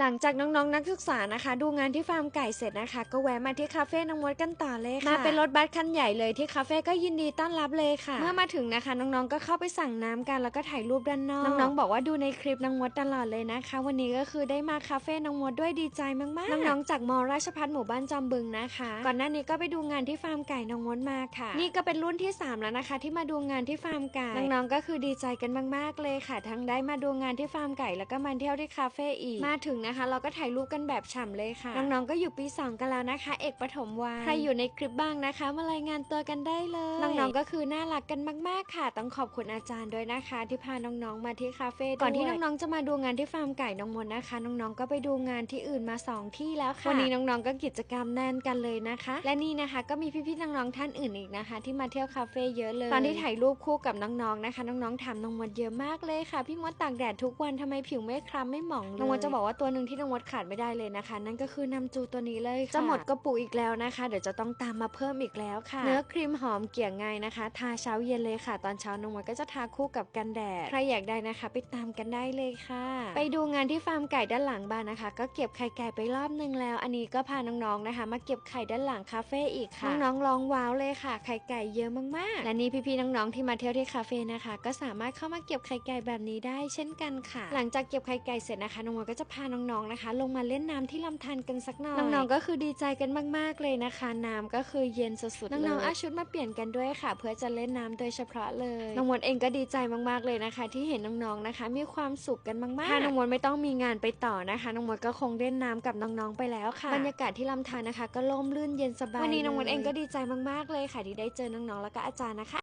หลังจากน้องๆ นักศึกษานะคะ ดูงานที่ฟาร์มไก่เสร็จนะคะ ก็แวะมาที่คาเฟ่น้องมดกันต่อเลยค่ะมาเป็นรถบัสคันใหญ่เลยที่คาเฟ่ก็ยินดีต้อนรับเลยค่ะ เมื่อมาถึงนะคะ น้องๆ ก็เข้าไปสั่งน้ำกันแล้วก็ถ่ายรูปด้านนอกน้องๆ บอกว่าดูในคลิปน้องมดตลอดเลยนะคะ วันนี้ก็คือได้มาคาเฟ่น้องมดด้วยดีใจมากๆน้องๆ จากมอราชพัฒหมู่บ้านจอมบึงนะคะ ก่อนหน้านี้ก็ไปดูงานที่ฟาร์มไก่น้องมดมาค่ะ นี่ก็เป็นรุ่นที่สามแล้วนะคะ ที่มาดูงานที่ฟาร์มไก่น้องๆ ก็คือดีใจกันมาก ๆเลยค่ะ ทั้งได้มาดูงานที่ฟาร์มไก่แล้วก็มาเที่ยวที่คาเฟ่อีกมาถึงนะคะ เราก็ถ่ายรูปกันแบบฉ่ำเลยค่ะ น้องๆก็อยู่ปี 2 กันแล้วนะคะ เอกปฐมวัยใครอยู่ในคลิปบ้างนะคะ มารายงานตัวกันได้เลย น้องๆก็คือน่ารักกันมากๆค่ะ ต้องขอบคุณอาจารย์ด้วยนะคะ ที่พาน้องๆมาที่คาเฟ่ด้วยก่อนที่น้องๆจะมาดูงานที่ฟาร์มไก่น้องมนนะคะ น้องๆก็ไปดูงานที่อื่นมาสองที่แล้วค่ะวันนี้น้องๆก็กิจกรรมแน่นกันเลยนะคะ และนี่นะคะก็มีพี่ๆน้องๆท่านอื่นอีกนะคะ ที่มาเที่ยวคาเฟ่เยอะเลย ตอนที่ถ่ายรูปคู่กับน้องๆนะคะ น้องๆถามน้องมดเยอะมากเลยค่ะ พี่มดตากแดดทุกวันทำไมผิวไม่คล้ำไม่หมองเลยน้องมดจะบอกว่าตัวหนึ่งที่น้องมดขาดไม่ได้เลยนะคะ นั่นก็คือนำจูตัวนี้เลยค่ะจะหมดกระปุกอีกแล้วนะคะ เดี๋ยวจะต้องตามมาเพิ่มอีกแล้วค่ะ เนื้อครีมหอมเกี่ยงง่ายนะคะ ทาเช้าเย็นเลยค่ะ ตอนเช้าน้องมดก็จะทาคู่กับกันแดด ใครอยากได้นะคะ ไปตามกันได้เลยค่ะ ไปดูงานที่ฟาร์มไก่ด้านหลังบ้านนะคะ ก็เก็บไข่ไก่ไปรอบนึงแล้ว อันนี้ก็พาน้องๆนะคะ มาเก็บไข่ด้านหลังคาเฟ่อีกค่ะ น้องๆร้องว้าวเลยค่ะ ไข่ไก่เยอะมากๆ และนี่พี่ๆน้องๆที่มาเที่ยวที่คาเฟ่นะคะ ก็สามารถเข้ามาเก็บไข่ไก่แบบนี้ได้ เช่นกันค่ะ หลังจากเก็บไข่ไก่เสร็จนะคะน้องมดก็จะพาน้องๆนะคะ ลงมาเล่นน้ำที่ลำธารกันสักหน่อยน้องๆก็คือดีใจกันมากๆเลยนะคะ น้ำก็คือเย็นสุดๆเลยน้องๆเอาชุดมาเปลี่ยนกันด้วยค่ะ เพื่อจะเล่นน้ำโดยเฉพาะเลยน้องมดเองก็ดีใจมากๆเลยนะคะ ที่เห็นน้องๆนะคะ มีความสุขกันมากๆถ้าน้องมดไม่ต้องมีงานไปต่อนะคะน้องมดก็คงเล่นน้ำกับน้องๆไปแล้วค่ะบรรยากาศที่ลำธารนะคะ ก็ล่มลื่นเย็นสบายวันนี้น้องมดเองก็ดีใจมากๆเลยค่ะที่ได้เจอน้องๆแล้วก็อาจารย์นะคะ